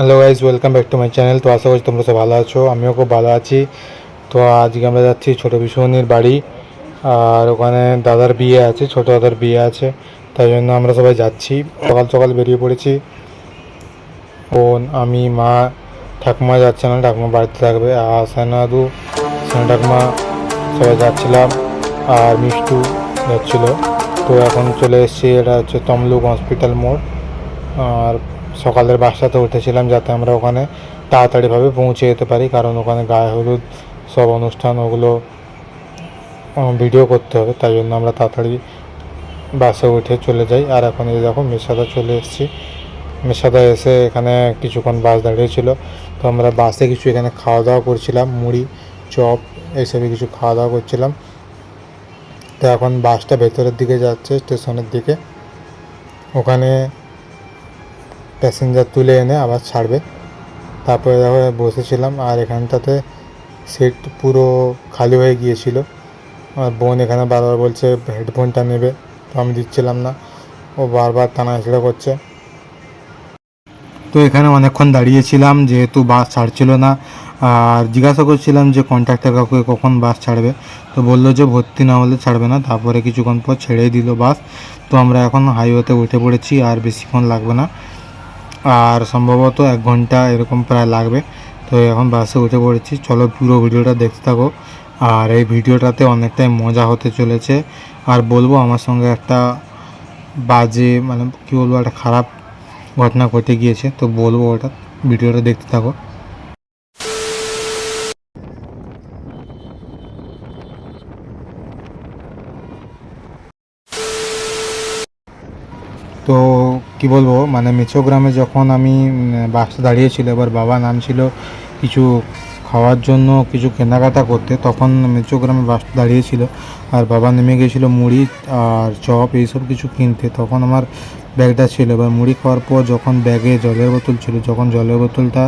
hello guys welcome back to my channel তো আশা করছি তোমরা সব ভালো আছো, আমিও খুব ভালো আছি। তো আজকে আমরা যাচ্ছি ছোটো বিশুমনির বাড়ি। আর ওখানে দাদার বিয়ে আছে, ছোটো দাদার বিয়ে আছে। তাই জন্য আমরা সবাই যাচ্ছি। সকাল সকাল বেরিয়ে পড়েছি। বোন, আমি, মা, ঠাকুমা যাচ্ছে না, ঠাকুমা বাড়িতে থাকবে। আর সানাদু সানা ঠাকুমা সবাই যাচ্ছিলাম। আর মিষ্টু যাচ্ছিল। তো এখন চলে এসেছি, এটা হচ্ছে তমলুক হসপিটাল মোড়। আর সকালের বাসটাতে উঠেছিলাম যাতে আমরা ওখানে তাড়াতাড়িভাবে পৌঁছে যেতে পারি, কারণ ওখানে গায়ে হলুদ সব অনুষ্ঠান ওগুলো ভিডিও করতে হবে, তাই জন্য আমরা তাড়াতাড়ি বাসে উঠে চলে যাই। আর এখন এই দেখো মেসাদা চলে এসেছি। মেসাদা এসে এখানে কিছুক্ষণ বাস দাঁড়িয়েছিল তো আমরা বাসে কিছু এখানে খাওয়া দাওয়া করছিলাম, মুড়ি, চপ এইসবই কিছু খাওয়া দাওয়া করছিলাম। তো এখন বাসটা ভেতরের দিকে যাচ্ছে, স্টেশনের দিকে। ওখানে প্যাসেঞ্জার তুলে এনে আবার ছাড়বে। তারপরে দেখো বসেছিলাম আর এখানটাতে সিট পুরো খালি হয়ে গিয়েছিল। আর বোন এখানে বারবার বলছে হেডফোনটা নেবে। তো আমি দিচ্ছিলাম না। ও বারবার টানাহেঁচড়া করছে। তো এখানে অনেকক্ষণ দাঁড়িয়েছিলাম, যেহেতু বাস ছাড়ছিল না। আর জিজ্ঞাসা করছিলাম যে কন্ট্রাক্টর কাকুকে কখন বাস ছাড়বে? তো বলল যে, ভর্তি না হলে ছাড়বে না। তারপরে কিছুক্ষণ পর ছেড়েই দিল বাস। তো আমরা এখন হাইওয়েতে উঠে পড়েছি, আর বেশিক্ষণ লাগবে না। আর সম্ভবত এক ঘণ্টা এরকম প্রায় লাগবে। তো এখন বাসে উঠে পড়েছি। চলো পুরো ভিডিওটা দেখতে থাকো। আর এই ভিডিওটাতে অনেকটাই মজা হতে চলেছে। আর বলব আমার সঙ্গে একটা বাজে মানে কী বলব, একটা খারাপ ঘটনা ঘটে গিয়েছে। তো বলব ওটা, ভিডিওটা দেখতে থাকো তো কি বলব মানে মেছো গ্রামে যখন আমি বাসটা দাঁড়িয়েছিল, এবার বাবা নামছিল কিছু খাওয়ার জন্য, কিছু কেনাকাটা করতে, তখন মেছো গ্রামে বাসটা দাঁড়িয়েছিল। আর বাবা নেমে গিয়েছিল মুড়ি আর চপ, এইসব কিছু কিনতে। তখন আমার ব্যাগটা ছিল, এবার মুড়ি খাওয়ার পর যখন ব্যাগে জলের বোতল ছিল, যখন জলের বোতলটা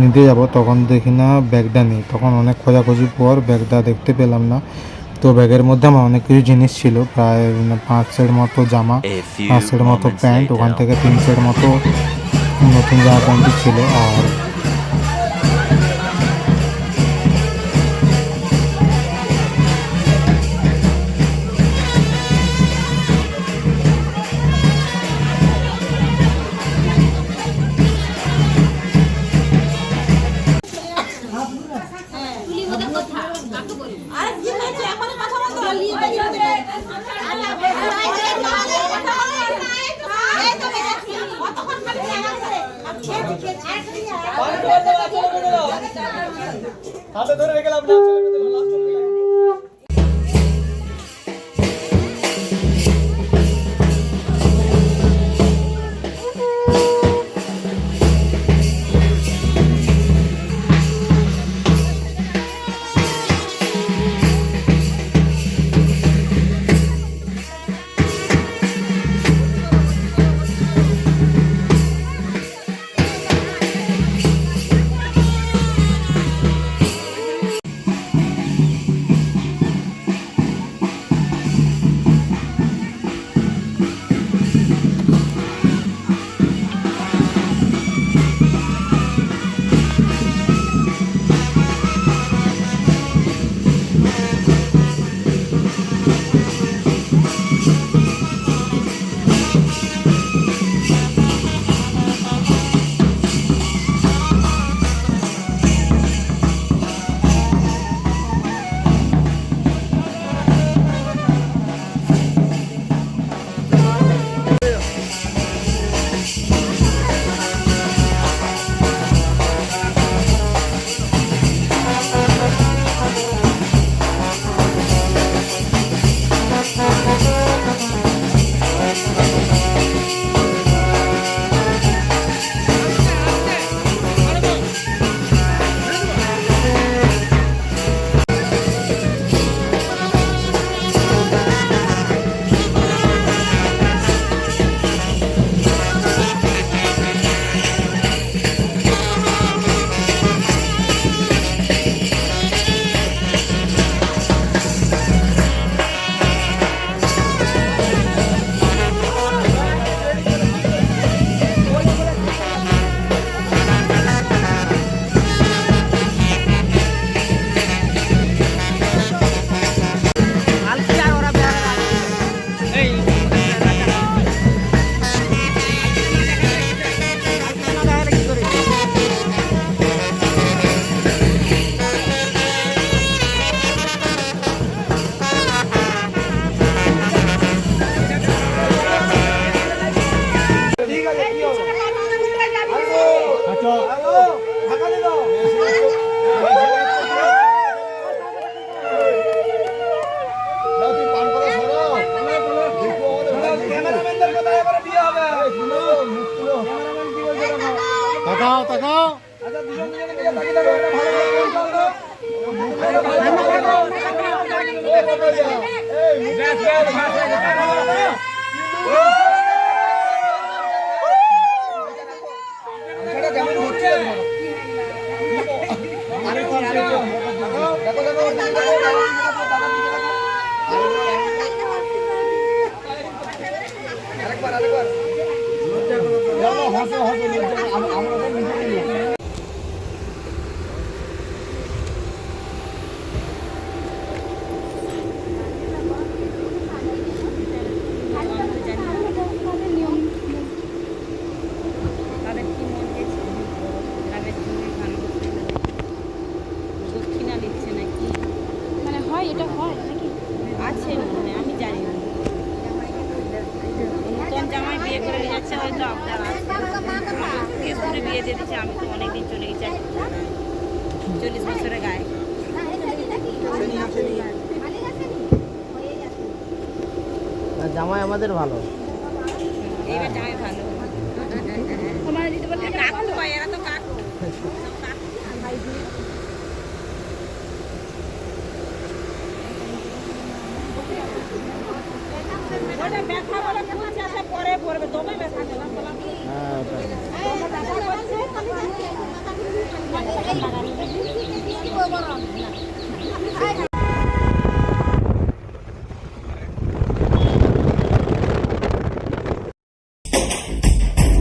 নিতে যাব, তখন দেখি না ব্যাগটা নেই। তখন অনেক খোঁজাখুঁজির পর ব্যাগটা দেখতে পেলাম না। তো ব্যাগের মধ্যে আমার অনেক কিছু জিনিস ছিল প্রায় মানে পাঁচ সেট মতো জামা পাঁচ সেট মতো প্যান্ট ওখান থেকে তিন সেট মতো নতুন জামা প্যান্টই ছিল আর ¡Hace tú eres que la plancha! એ મુજા કે ભાષા জামাই আমাদের ভালো। এইবার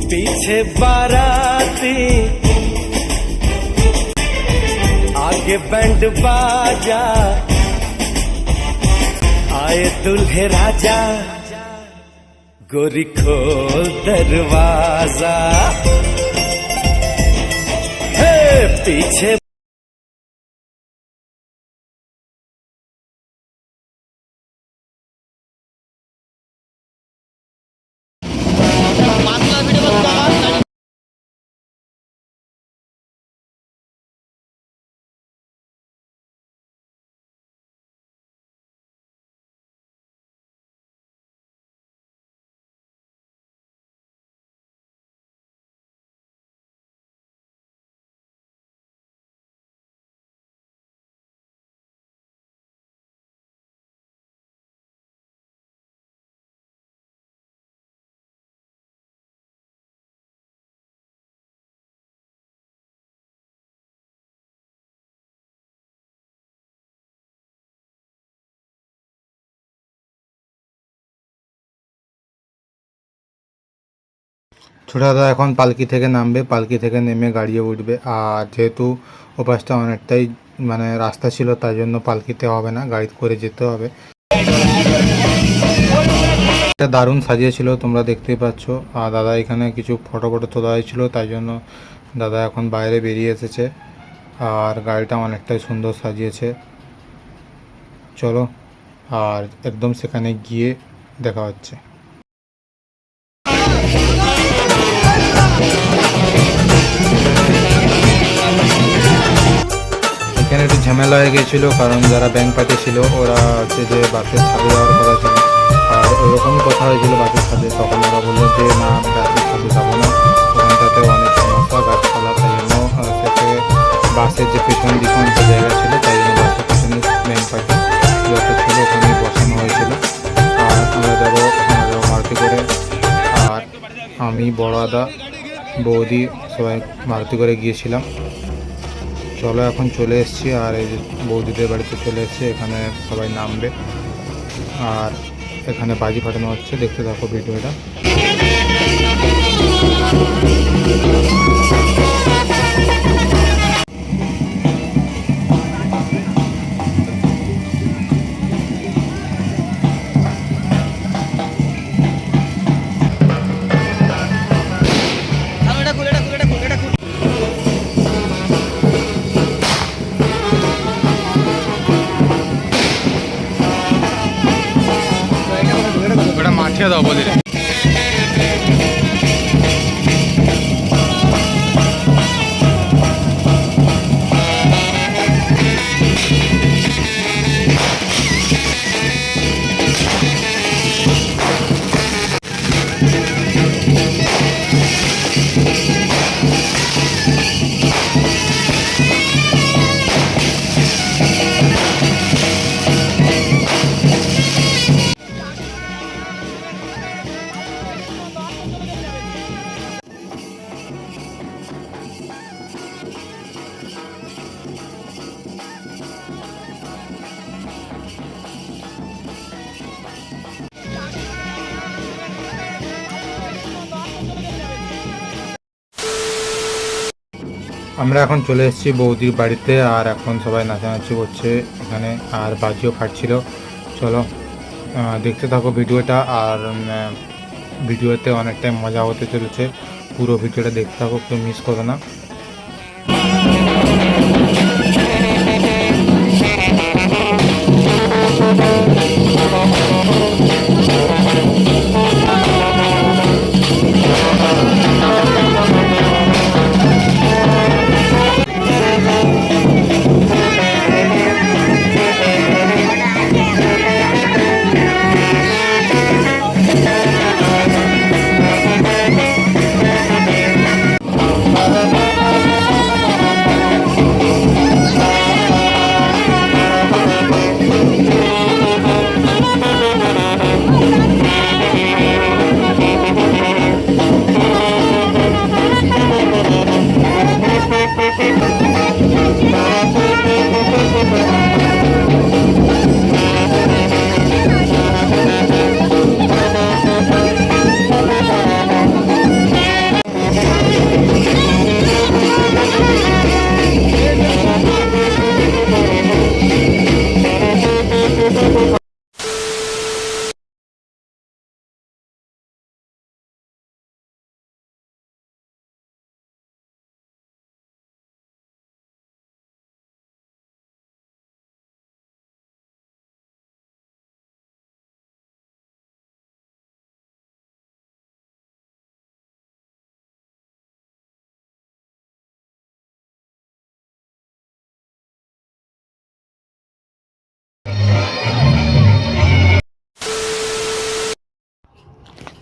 पीछे बाराती। आगे बैंड बाजा। आए दुल्हे राजा। गोरी खोल दरवाज़ा। हे पीछे ছোটো দাদা এখন পালকি থেকে নামবে, পালকি থেকে নেমে গাড়িয়ে উঠবে। আর যেহেতু ওপাশটা অনেকটাই মানে রাস্তা ছিল, তাই জন্য পালকিতে হবে না, গাড়ি করে যেতে হবে। এটা দারুণ সাজিয়েছিল, তোমরা দেখতেই পাচ্ছ। আর দাদা এখানে কিছু ফটো ফটো তোলা হয়েছিল, তাই জন্য দাদা এখন বাইরে বেরিয়ে এসেছে। আর গাড়িটা অনেকটাই সুন্দর সাজিয়েছে। চলো, আর একদম সেখানে গিয়ে দেখা হচ্ছে। এখানে একটু ঝামেলা হয়ে গেছিল কারণ যারা ব্যাংক পার্টি ছিল, ওরা হচ্ছে যে বাসের ছাদে যাওয়ার কথা ছিল। আর ওরকমই কথা হয়েছিল বাসের ছাদে, তখন ওরা বলল যে, না বাসের ছাদে যাব না। ওখানটাতে অনেক সমস্যা, গাছপালা তাই জন্য সেটাকে বাসের যে পেছন দিকে অনেকটা জায়গা ছিল, তাই জন্য বাসের পেছনে ব্যাংক পার্টি যত ছিল, ওখানে বসানো হয়েছিল। আর আমরা যাব আমরা যাব মারুতি করে। আর আমি, বড় আদা, বৌদি সবাই মারুতি করে গিয়েছিলাম। চলো এখন চলে এসেছি, আর এই বৌদিদের বাড়িতে চলে এসেছি, এখানে সবাই নামবে। আর এখানে বাজি ফাটানো হচ্ছে, দেখতে থাকো ভিডিওটা। ওটা মাঠে আমরা এখন চলে এসেছি বৌদির বাড়িতে, আর এখন সবাই নাচানাচি করছে এখানে, আর বাজিও ফাটছিল। চলো দেখতে থাকো ভিডিওটা, আর ভিডিওতে অনেকটাই মজা হতে চলেছে। পুরো ভিডিওটা দেখতে থাকো, কেউ মিস করো না।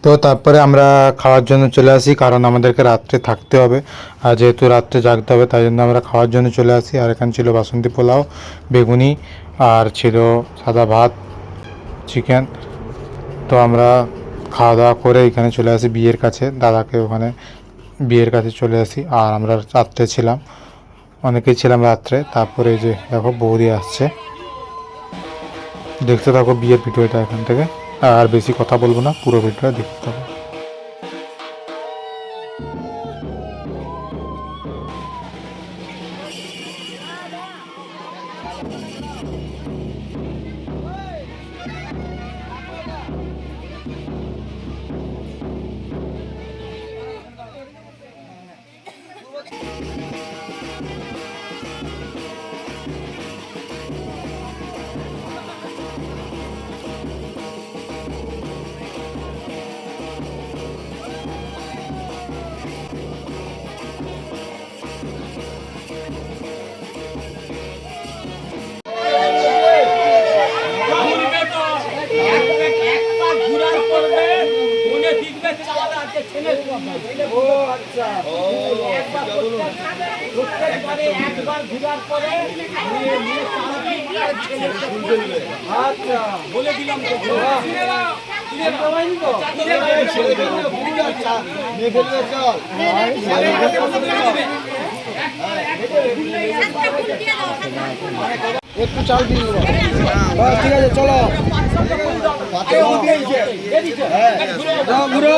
তো তারপরে আমরা খাওয়ার জন্য চলে আসি, কারণ আমাদেরকে রাত্রে থাকতে হবে। আর যেহেতু রাত্রে জাগতে হবে, তাই জন্য আমরা খাওয়ার জন্য চলে আসি। আর এখানে ছিল বাসন্তী পোলাও, বেগুনি, আর ছিল সাদা ভাত, চিকেন। তো আমরা খাওয়া দাওয়া করে এখানে চলে আসি বিয়ের কাছে। দাদাকে ওখানে বিয়ের কাছে চলে আসি। আর আমরা রাত্রে ছিলাম, অনেকেই ছিলাম রাত্রে। তারপরে যে দেখো বৌদি আসছে। দেখতে থাকো বিয়ের ভিডিওটা এখান থেকে। আর বেশি কথা বলব না পুরো ভিডিওটা দেখতে থাকো হ্যাঁ ফুল বাস লক আবার ঘুরো।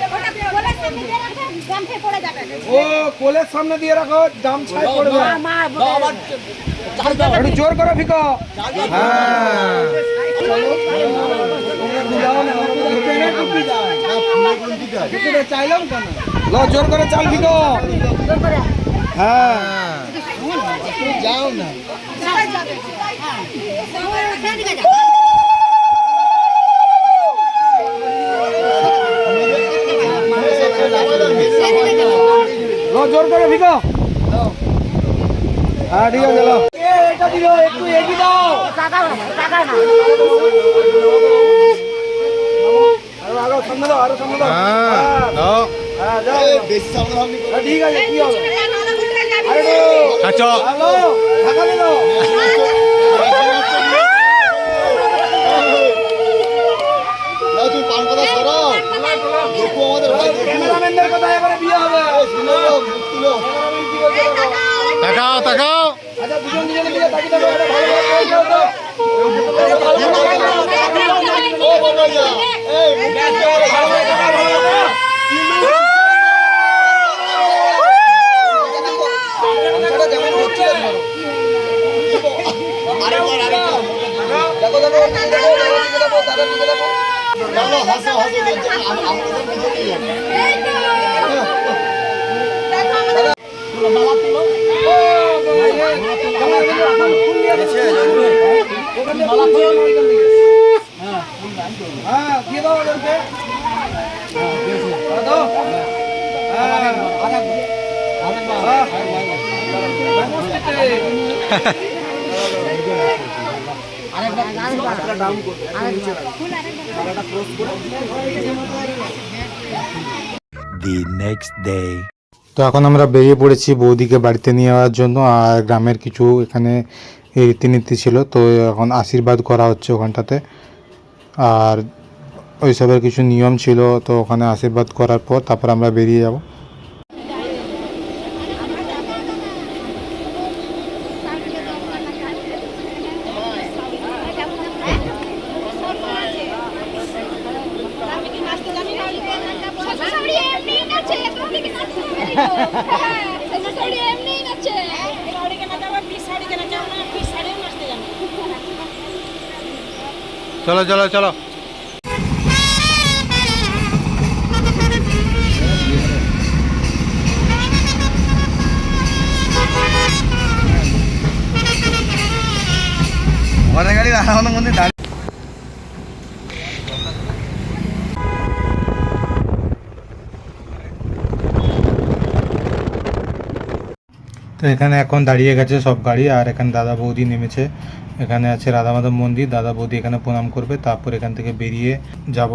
ও কোলের সামনে দিয়ে রাখো জাম ছাই পড়বে একটু জোর করে ফিকো হ্যাঁ। চাইলাম কেন ল জোর করে চাল ফিকো হ্যাঁ। যাও না। জোর করে ফিকো হ্যাঁ ঠিক আছে এটা দিও একটু এগিয়ে দাও। আরও আরও সামনে দাও আরও সামনে দাও হ্যাঁ দাও। হ্যাঁ বেশি সামনে সামনে ঠিক আছে কি হবে? আরে আচ্ছা হ্যালো ঢাকা দিল ক্যামেরাম্যানদের কথা এবারে বিয়ে হবে দেখো। তাকাও তাকাও আচ্ছা দুজন দুজনে মিলে তাকিয়ে দেখো এটা ভালো বলছে তো। দেখো দেখো দেখো দেখো দাদার দিকে দেখো হ্যাঁ দিয়ে দাও ওদেরকে হ্যাঁ, The next day. তো এখন আমরা বেরিয়ে পড়েছি বৌদিকে বাড়িতে নিয়ে যাওয়ার জন্য, আর গ্রামের কিছু এখানে রীতিনীতি ছিল, তো এখন আশীর্বাদ করা হচ্ছে ওখানটাতে আর ওইসবের কিছু নিয়ম ছিল, তো ওখানে আশীর্বাদ করার পর তারপর আমরা বেরিয়ে যাব শ্বশুরবাড়ি এমনিই নাচে, তোমাদেরকে নাচতে হবে তো। হ্যাঁ, শ্বশুরবাড়ি এমনিই নাচে। চলো চলো চলো। ঘরে গাড়ি রাখানোর মধ্যে দাঁড়িয়ে তো এখানে এখন দাঁড়িয়ে গেছে সব গাড়ি, আর এখানে দাদা বৌদি নেমেছে। এখানে আছে রাধা মাধব মন্দির, দাদা বৌদি এখানে প্রণাম করবে, তারপর এখান থেকে বেরিয়ে যাব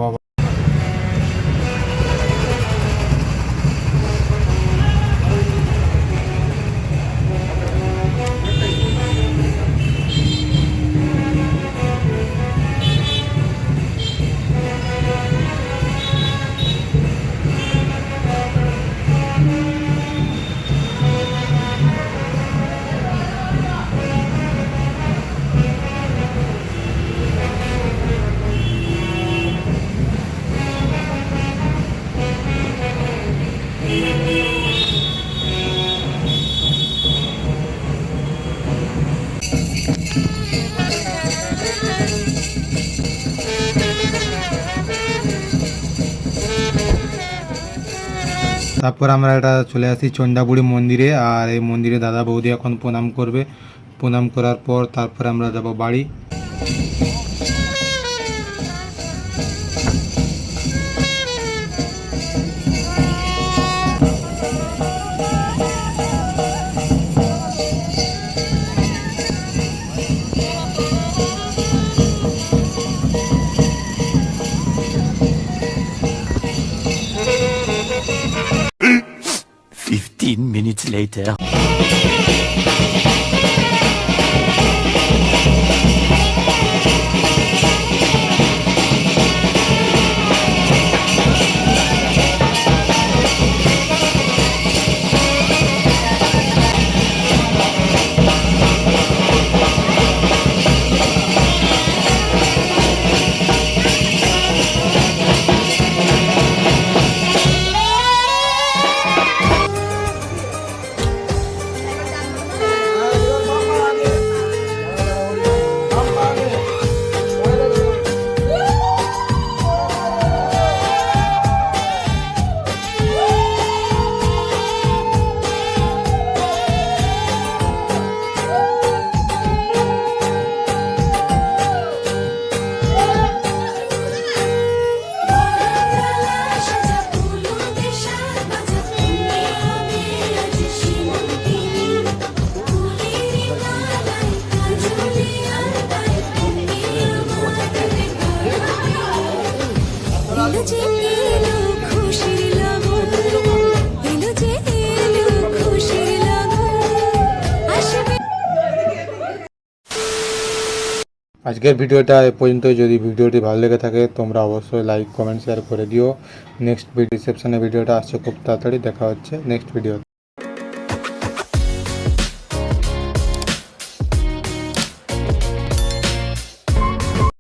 তারপর আমরা এটা চলে আসি চন্ডাবুড়ি মন্দিরে, আর এই মন্দিরে দাদা বৌদি এখন প্রণাম করবে। প্রণাম করার পর তারপর আমরা যাব বাড়ি। Later. আজকের ভিডিওটা এ পর্যন্ত যদি ভিডিওটি ভালো লেগে থাকে, তোমরা অবশ্যই লাইক কমেন্ট শেয়ার করে দিও। নেক্সট রিসেপশনে ভিডিওটা আসছে খুব তাড়াতাড়ি। দেখা হচ্ছে নেক্সট ভিডিও